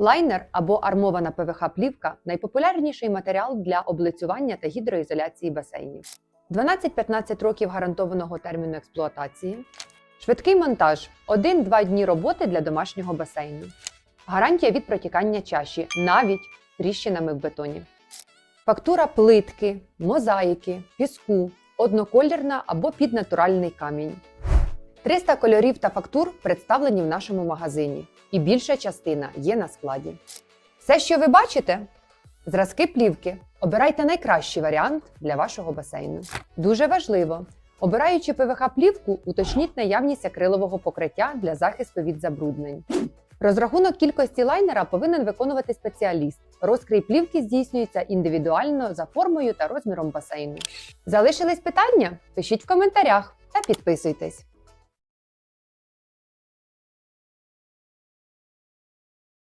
Лайнер або армована ПВХ плівка найпопулярніший матеріал для облицювання та гідроізоляції басейнів. 12-15 років гарантованого терміну експлуатації. Швидкий монтаж 1-2 дні роботи для домашнього басейну. Гарантія від протікання чаші, навіть тріщинами в бетоні. Фактура плитки, мозаїки, піску, одноколірна або під натуральний камінь. 300 кольорів та фактур представлені в нашому магазині, і більша частина є на складі. Все, що ви бачите, зразки плівки. Обирайте найкращий варіант для вашого басейну. Дуже важливо, обираючи ПВХ плівку, уточніть наявність акрилового покриття для захисту від забруднень. Розрахунок кількості лайнера повинен виконувати спеціаліст. Розкрій плівки здійснюється індивідуально за формою та розміром басейну. Залишились питання? Пишіть в коментарях та підписуйтесь.